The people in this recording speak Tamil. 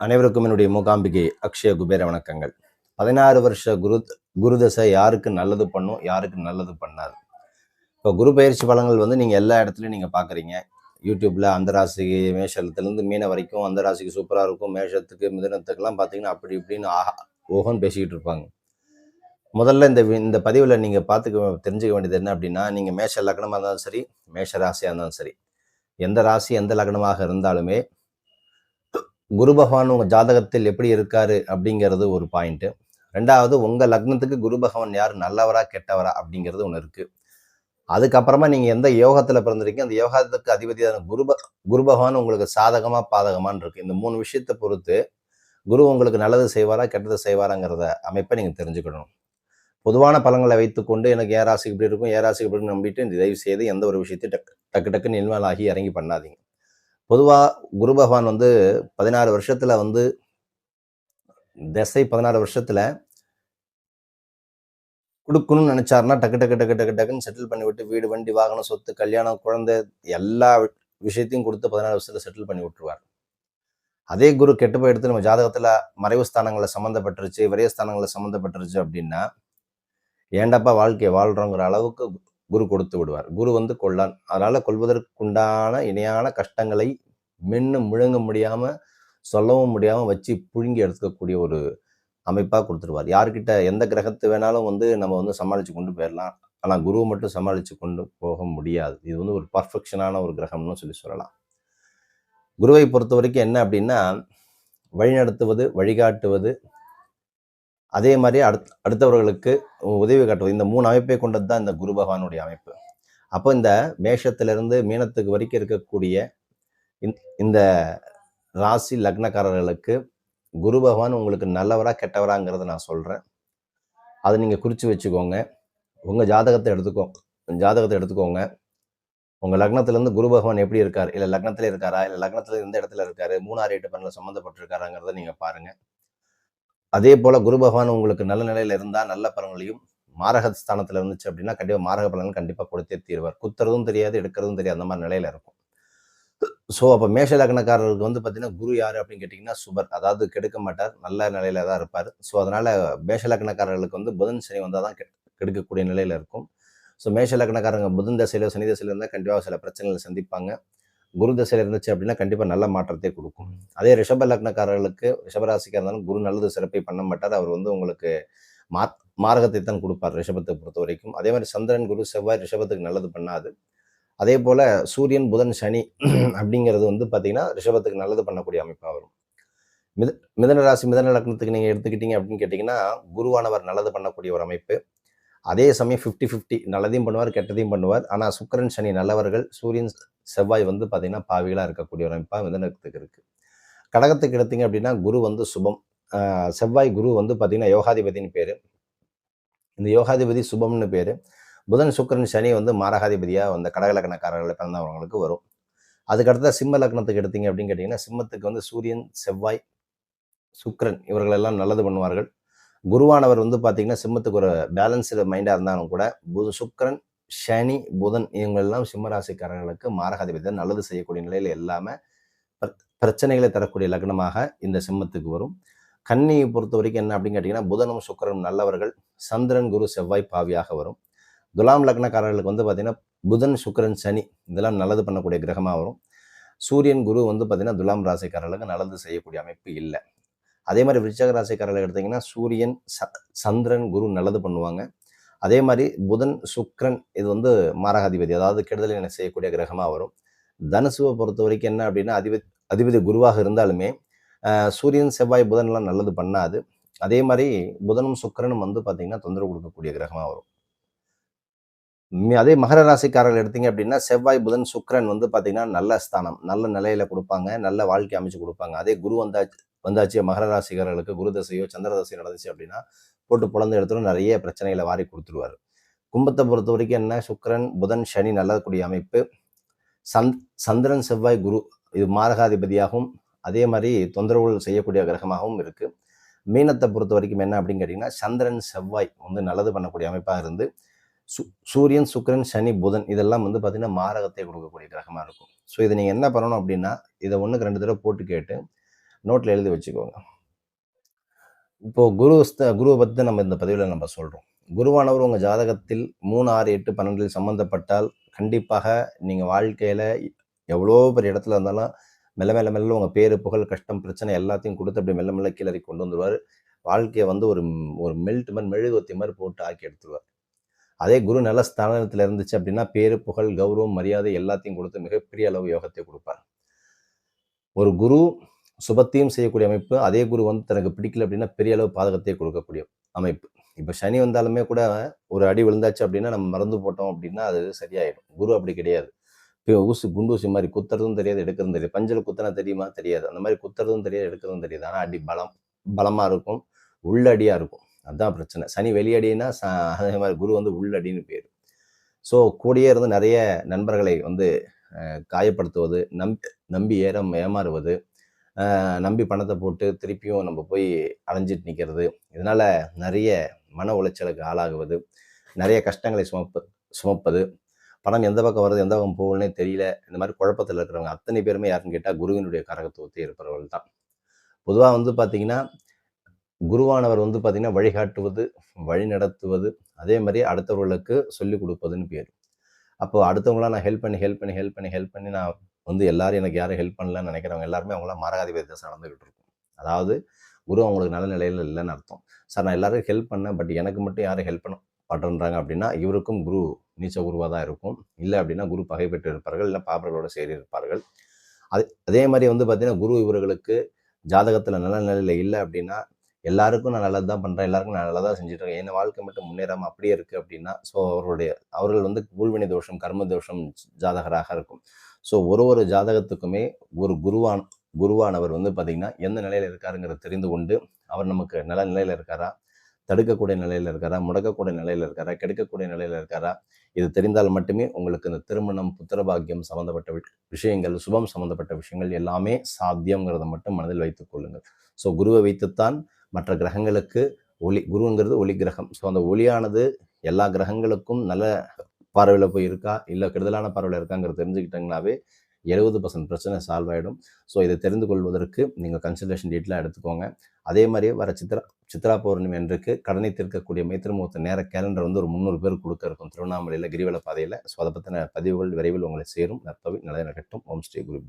அனைவருக்கும் என்னுடைய மூகாம்பிகை அக்ஷய குபேர வணக்கங்கள். பதினாறு வருஷ குரு குருதசை யாருக்கு நல்லது பண்ணும் யாருக்கு நல்லது பண்ணாது? இப்போ குரு பயிற்சி பலங்கள் வந்து நீங்கள் எல்லா இடத்துலையும் நீங்கள் பார்க்குறீங்க யூடியூப்பில் அந்த ராசிக்கு மேஷத்துலேருந்து மீன வரைக்கும் அந்த ராசிக்கு சூப்பராக இருக்கும். மேஷத்துக்கு மிதனத்துக்கெல்லாம் பார்த்தீங்கன்னா அப்படி இப்படின்னு ஆஹா ஓஹோன்னு பேசிக்கிட்டு இருப்பாங்க. முதல்ல இந்த வி- இந்த பதிவில் நீங்கள் பார்த்துக்க தெரிஞ்சுக்க வேண்டியது என்ன அப்படின்னா நீங்கள் மேஷ லக்னமாக இருந்தாலும் சரி மேஷ ராசியாக இருந்தாலும் சரி எந்த ராசி எந்த லக்னமாக இருந்தாலுமே குரு பகவான் உங்கள் ஜாதகத்தில் எப்படி இருக்காரு அப்படிங்கிறது ஒரு பாயிண்ட்டு ரெண்டாவது உங்கள் லக்னத்துக்கு குரு பகவான் யார்? நல்லவரா கெட்டவரா அப்படிங்கிறது ஒன்று இருக்குது அதுக்கப்புறமா நீங்கள் எந்த யோகத்தில் பிறந்திருக்கீங்க? அந்த யோகத்துக்கு அதிபதியான குரு குரு பகவான் உங்களுக்கு சாதகமாக பாதகமான்னு இருக்கு. இந்த மூணு விஷயத்தை பொறுத்து குரு உங்களுக்கு நல்லது செய்வாரா கெட்டது செய்வாராங்கிறத அமைப்பை நீங்கள் தெரிஞ்சுக்கணும். பொதுவான பலங்களை வைத்துக்கொண்டு எனக்கு ஏ ராசிக்கு இப்படி இருக்கும் ஏ ராசிக்கு இப்படி நம்பிட்டு இந்த தயவு செய்து எந்த ஒரு விஷயத்தையும் டக்கு டக்கு டக்குன்னு இன்வால்வ் ஆகி இறங்கி பண்ணாதீங்க. பொதுவாக குரு பகவான் வந்து பதினாறு வருஷத்தில் வந்து திசை பதினாறு வருஷத்தில் கொடுக்கணும்னு நினச்சாருன்னா டக்கு டக்கு டக்கு டக்கு டக்குன்னு செட்டில் பண்ணிவிட்டு வீடு வண்டி வாகனம் சொத்து கல்யாணம் குழந்தை எல்லா விஷயத்தையும் கொடுத்து பதினாறு வருஷத்தில் செட்டில் பண்ணி விட்டுருவார். அதே குரு கெட்டு போய் எடுத்து நம்ம ஜாதகத்தில் மறைவு ஸ்தானங்களை சம்மந்தப்பட்டுருச்சு விரைய ஸ்தானங்களில் சம்மந்தப்பட்டுருச்சு அப்படின்னா ஏண்டாப்பா வாழ்க்கையை வாழ்கிறோங்கிற அளவுக்கு குரு கொடுத்து விடுவார். குரு வந்து கொள்ளான். அதனால கொள்வதற்குண்டான இணையான கஷ்டங்களை மென்னு முழுங்க முடியாம சொல்லவும் முடியாம வச்சு புழுங்கி எடுத்துக்கக்கூடிய ஒரு அமைப்பாக கொடுத்துருவார். யார்கிட்ட எந்த கிரகத்தை வேணாலும் வந்து நம்ம வந்து சமாளித்து கொண்டு போயிடலாம் ஆனால் குருவை மட்டும் சமாளித்து கொண்டு போக முடியாது. இது வந்து ஒரு பர்ஃபெக்ஷனான ஒரு கிரகம்னு சொல்லி சொல்லலாம். குருவை பொறுத்த வரைக்கும் என்ன அப்படின்னா வழிநடத்துவது வழிகாட்டுவது அதே மாதிரி அடுத் அடுத்தவர்களுக்கு உதவி காட்டுவது. இந்த மூணு அமைப்பை கொண்டது தான் இந்த குரு பகவானுடைய அமைப்பு. அப்போ இந்த மேஷத்திலிருந்து மீனத்துக்கு வரைக்கும் இருக்கக்கூடிய இந்த- இந்த ராசி லக்னக்காரர்களுக்கு குரு பகவான் உங்களுக்கு நல்லவரா கெட்டவராங்கிறத நான் சொல்கிறேன் அதை நீங்கள் குறித்து வச்சுக்கோங்க. உங்கள் ஜாதகத்தை எடுத்துக்கோ ஜாதகத்தை எடுத்துக்கோங்க. உங்கள் லக்னத்துலேருந்து குரு பகவான் எப்படி இருக்கார்? இல்லை லக்னத்தில் இருக்காரா? இல்லை லக்னத்தில் எந்த இடத்துல இருக்காரு? மூணாறு எட்டு பண்ணல சம்மந்தப்பட்டிருக்காராங்கிறத நீங்கள் பாருங்கள் அதே போல குரு பகவான் உங்களுக்கு நல்ல நிலையில இருந்தா நல்ல பலன்களையும் மாரக ஸ்தானத்துல இருந்துச்சு அப்படின்னா கண்டிப்பா மாரக பலன் கண்டிப்பா கொடுத்தே தீர்வார். குத்துறதும் தெரியாது எடுக்கிறதும் தெரியாது அந்த மாதிரி நிலையில இருக்கும். ஸோ அப்போ மேஷ லக்னக்காரருக்கு வந்து பார்த்தீங்கன்னா குரு யார் அப்படின்னு கேட்டிங்கன்னா சுபர். அதாவது கெடுக்க மாட்டார் நல்ல நிலையில தான் இருப்பார். ஸோ அதனால மேஷ லக்னக்காரர்களுக்கு வந்து புதன் சனி வந்தால் தான் கெ- கெடுக்கக்கூடிய நிலையில இருக்கும். ஸோ மேஷ லக்னக்காரங்க புதன் தசையிலோ சனி தசையில இருந்தால் கண்டிப்பாக சில பிரச்சனைகளை சந்திப்பாங்க. குரு தசையில் இருந்துச்சு அப்படின்னா கண்டிப்பாக நல்ல மாற்றத்தை கொடுக்கும். அதே ரிஷப லக்னக்காரர்களுக்கு ரிஷபராசிக்காக இருந்தாலும் குரு நல்லது சிறப்பை பண்ண மாட்டார். அவர் வந்து உங்களுக்கு மா மார்க்கத்தை தான் கொடுப்பார் ரிஷபத்தை பொறுத்த வரைக்கும். அதே மாதிரி சந்திரன் குரு செவ்வாய் ரிஷபத்துக்கு நல்லது பண்ணாது. அதே போல் சூரியன் புதன் சனி அப்படிங்கிறது வந்து பார்த்தீங்கன்னா ரிஷபத்துக்கு நல்லது பண்ணக்கூடிய அமைப்பாக வரும். மித மிதன ராசி மிதன லக்னத்துக்கு நீங்கள் எடுத்துக்கிட்டீங்க அப்படின்னு கேட்டிங்கன்னா குருவானவர் நல்லது பண்ணக்கூடிய ஒரு அமைப்பு. அதே சமயம் ஃபிஃப்டி ஃபிஃப்டி நல்லதையும் பண்ணுவார் கெட்டதையும் பண்ணுவார். ஆனால் சுக்கிரன் சனி நல்லவர்கள் சூரியன் செவ்வாய் வந்து பார்த்தீங்கன்னா பாவிகளாக இருக்கக்கூடிய ஒரு அமைப்பாக மிதனத்துக்கு இருக்குது கடகத்துக்கு எடுத்தீங்க அப்படின்னா குரு வந்து சுபம். செவ்வாய் குரு வந்து பார்த்திங்கன்னா யோகாதிபதினு பேர். இந்த யோகாதிபதி சுபம்னு பேர். புதன் சுக்கரன் சனி வந்து மாரகாதிபதியாக வந்த கடக லக்னக்காரர்களை பிறந்தவங்களுக்கு வரும். அதுக்கடுத்த சிம்ம லக்னத்துக்கு எடுத்தீங்க அப்படின்னு கேட்டிங்கன்னா சிம்மத்துக்கு வந்து சூரியன் செவ்வாய் சுக்கரன் இவர்களெல்லாம் நல்லது பண்ணுவார்கள். குருவானவர் வந்து பார்த்திங்கன்னா சிம்மத்துக்கு ஒரு பேலன்ஸ்டு மைண்டாக இருந்தாலும் கூட புது சுக்கிரன் சனி புதன் இவங்களெல்லாம் சிம்மராசிக்காரர்களுக்கு மாரகாதிபதி நல்லது செய்யக்கூடிய நிலையில் எல்லாமே பிரச்சனைகளை தரக்கூடிய லக்னமாக இந்த சிம்மத்துக்கு வரும். கன்னியை பொறுத்த வரைக்கும் என்ன அப்படின்னு கேட்டிங்கன்னா புதனும் சுக்கரனும் நல்லவர்கள். சந்திரன் குரு செவ்வாய் பாவியாக வரும். துலாம் லக்னக்காரர்களுக்கு வந்து பார்த்திங்கன்னா புதன் சுக்கிரன் சனி இதெல்லாம் நல்லது பண்ணக்கூடிய கிரகமாக வரும். சூரியன் குரு வந்து பார்த்திங்கன்னா துலாம் ராசிக்காரர்களுக்கு நல்லது செய்யக்கூடிய அமைப்பு இல்லை. அதே மாதிரி விருச்சக ராசிக்காரர்கள் எடுத்திங்கன்னா சூரியன் ச சந்திரன் குரு நல்லது பண்ணுவாங்க. அதே மாதிரி புதன் சுக்ரன் இது வந்து மாரகாதிபதி. அதாவது கெடுதலை செய்யக்கூடிய கிரகமாக வரும். தனுசுவை பொறுத்த வரைக்கும் என்ன அப்படின்னா அதிபதி அதிபதி குருவாக இருந்தாலுமே சூரியன் செவ்வாய் புதன்லாம் நல்லது பண்ணாது. அதே மாதிரி புதனும் சுக்கரனும் வந்து பார்த்தீங்கன்னா தொந்தரவு கொடுக்கக்கூடிய கிரகமாக வரும். அதே மகர ராசிக்காரர்கள் எடுத்தீங்க அப்படின்னா செவ்வாய் புதன் சுக்கரன் வந்து பார்த்தீங்கன்னா நல்ல ஸ்தானம். நல்ல நிலையில கொடுப்பாங்க. நல்ல வாழ்க்கை அமைச்சு கொடுப்பாங்க. அதே குரு வந்தாச்சு வந்தாச்சு. மகர ராசிகாரர்களுக்கு குரு தசையோ சந்திர தசையோ நடந்துச்சு அப்படின்னா போட்டு புலந்து இடத்துல நிறைய பிரச்சனைகளை வாரி கொடுத்துருவாரு. கும்பத்தை பொறுத்த வரைக்கும் என்ன? சுக்கரன் புதன் சனி நல்லக்கூடிய அமைப்பு. சந்த் சந்திரன் செவ்வாய் குரு இது மாரகாதிபதியாகவும் அதே மாதிரி தொந்தரவுகள் செய்யக்கூடிய கிரகமாகவும் இருக்குது மீனத்தை பொறுத்த வரைக்கும் என்ன அப்படின்னு கேட்டிங்கன்னா சந்திரன் செவ்வாய் வந்து நல்லது பண்ணக்கூடிய அமைப்பாக இருந்து சு சூரியன் சுக்கரன் சனி புதன் இதெல்லாம் வந்து பார்த்திங்கன்னா மாரகத்தை கொடுக்கக்கூடிய கிரகமாக இருக்கும். ஸோ இதை நீங்கள் என்ன பண்ணணும் அப்படின்னா இதை ஒன்றுக்கு ரெண்டு தடவை போட்டு கேட்டு நோட்டில் எழுதி வச்சுக்கோங்க. இப்போது குரு ஸ்த- குருவை பற்றி நம்ம இந்த பதிவில் நம்ம சொல்கிறோம் குருவானவர் உங்கள் ஜாதகத்தில் மூணு ஆறு எட்டு பன்னெண்டில் சம்மந்தப்பட்டால் கண்டிப்பாக நீங்கள் வாழ்க்கையில் எவ்வளோ பெரிய இடத்துல இருந்தாலும் மெல்ல மெல்ல மெல்ல உங்கள் பேரு புகழ் கஷ்டம் பிரச்சனை எல்லாத்தையும் கொடுத்து அப்படி மெல்ல மெல்ல கீழறி கொண்டு வந்துடுவார் வாழ்க்கையை வந்து ஒரு ஒரு மெல்ட் மாதிரி மெழுகுவத்தி மாதிரி போட்டு ஆக்கி எடுத்துருவார். அதே குரு நல்ல ஸ்தானத்தில் இருந்துச்சு அப்படின்னா பேரு புகழ் கௌரவம் மரியாதை எல்லாத்தையும் கொடுத்து மிகப்பெரிய அளவு யோகத்தை கொடுப்பார். ஒரு குரு சுபத்தையும் செய்யக்கூடிய அமைப்பு அதே குரு வந்து தனக்கு பிடிக்கல அப்படின்னா பெரிய அளவு பாதகத்தை கொடுக்கக்கூடிய அமைப்பு. இப்போ சனி வந்தாலுமே கூட ஒரு அடி விழுந்தாச்சு அப்படின்னா நம்ம மறந்து போட்டோம் அப்படின்னா அது சரியாயிடும். குரு அப்படி கிடையாது. இப்போ ஊசி குண்டூசி மாதிரி குத்துறதும் தெரியாது எடுக்கிறதும் தெரியாது. பஞ்சில் குத்தனா தெரியுமா? தெரியாது. அந்த மாதிரி குத்துறதும் தெரியாது எடுக்கிறதும் தெரியாது. ஆனால் அடி பலம் பலமாக இருக்கும் உள்ளடியாக இருக்கும். அதுதான் பிரச்சனை. சனி வெளியடின்னா அதே மாதிரி குரு வந்து உள்ளடின்னு பேர். ஸோ கூடயே இருந்து நிறைய நண்பர்களை வந்து காயப்படுத்துவது நம் நம்பி ஏறம் ஏமாறுவது நம்பி பணத்தை போட்டு திருப்பியும் நம்ம போய் அலைஞ்சிட்டு நிற்கிறது இதனால் நிறைய மன உளைச்சலுக்கு ஆளாகுவது நிறைய கஷ்டங்களை சுமப்ப சுமப்பது பணம் எந்த பக்கம் வருது எந்த பக்கம் போகணும்னே தெரியல. இந்த மாதிரி குழப்பத்தில் இருக்கிறவங்க அத்தனை பேருமே யாருன்னு கேட்டால் குருவினுடைய கரகத்துவத்தை இருப்பவர்கள் தான். பொதுவாக வந்து பார்த்தீங்கன்னா குருவானவர் வந்து பார்த்திங்கன்னா வழிகாட்டுவது வழி நடத்துவது அதே மாதிரி அடுத்தவர்களுக்கு சொல்லிக் கொடுப்பதுன்னு பேர். அப்போது அடுத்தவங்களாம் நான் ஹெல்ப் பண்ணி ஹெல்ப் பண்ணி ஹெல்ப் பண்ணி ஹெல்ப் பண்ணி நான் வந்து எல்லாரும் எனக்கு யாரும் ஹெல்ப் பண்ணலன்னு நினைக்கிறவங்க எல்லாருமே அவங்களாம் மாரகாதிபதி தசை நடந்துகிட்டு இருக்கும் அதாவது குரு அவங்களுக்கு நல்ல நிலையில் இல்லைன்னு அர்த்தம். சார் நான் எல்லாருக்கும் ஹெல்ப் பண்ணேன் பட் எனக்கு மட்டும் யாரும் ஹெல்ப் பண்ண மாட்டேன்றாங்க அப்படின்னா இவருக்கும் குரு நீச்ச குருவாக தான் இருக்கும். இல்லை அப்படின்னா குரு பகை பெற்று இருப்பார்கள் இல்லை பாபர்களோட சேரி இருப்பார்கள். அது அதே மாதிரி வந்து பார்த்தீங்கன்னா குரு இவர்களுக்கு ஜாதகத்தில் நல்ல நிலையில் இல்லை அப்படின்னா எல்லாருக்கும் நான் நல்லது தான் பண்ணுறேன் எல்லாருக்கும் நான் நல்லதாக தான் இருக்கேன். என் வாழ்க்கை மட்டும் முன்னேறாமல் அப்படியே இருக்குது அப்படின்னா ஸோ அவருடைய அவர்கள் வந்து ஊழ்வினை தோஷம் கர்ம தோஷம் ஜாதகராக இருக்கும். ஸோ ஒரு ஒரு ஜாதகத்துக்குமே ஒரு குருவான் குருவானவர் வந்து பார்த்திங்கன்னா எந்த நிலையில் இருக்காருங்கிறத தெரிந்து கொண்டு அவர் நமக்கு நல்ல நிலையில் இருக்காரா? தடுக்கக்கூடிய நிலையில் இருக்காரா? முடக்கக்கூடிய நிலையில் இருக்காரா? கெடுக்கக்கூடிய நிலையில் இருக்காரா? இது தெரிந்தால் மட்டுமே உங்களுக்கு இந்த திருமணம் புத்திரபாக்கியம் சம்மந்தப்பட்ட விஷயங்கள் சுபம் சம்மந்தப்பட்ட விஷயங்கள் எல்லாமே சாத்தியங்கிறத மட்டும் மனதில் வைத்துக் கொள்ளுங்கள். ஸோ குருவை வைத்துத்தான் மற்ற கிரகங்களுக்கு ஒளி குருங்கிறது ஒளி கிரகம் ஸோ அந்த ஒளியானது எல்லா கிரகங்களுக்கும் நல்ல பார்வையில் போய் இருக்கா? இல்லை கெடுதலான பார்வையில் இருக்காங்கிறது தெரிஞ்சுக்கிட்டிங்கனாவே எழுபது பர்சன்ட் பிரச்சனை சால்வ் ஆகிடும் ஸோ இதை தெரிந்து கொள்வதற்கு நீங்கள் கன்சல்டேஷன் டீட்டெயிலாக எடுத்துக்கோங்க. அதே மாதிரியே வர சித்ரா சித்ரா பௌர்ணமி அன்றைக்கு கடனை தீர்க்கக்கூடிய மைத்திரமுகூர்த்த நேர கேலண்டர் வந்து ஒரு முந்நூறு பேர் கொடுக்க இருக்கும் திருவண்ணாமலையில் கிரிவல பாதையில். ஸோ அதை பற்றின பதிவுகள் விரைவில் உங்களை சேரும். நற்பவி நல்ல நடக்கட்டும். ஓம் ஸ்ரீ குரு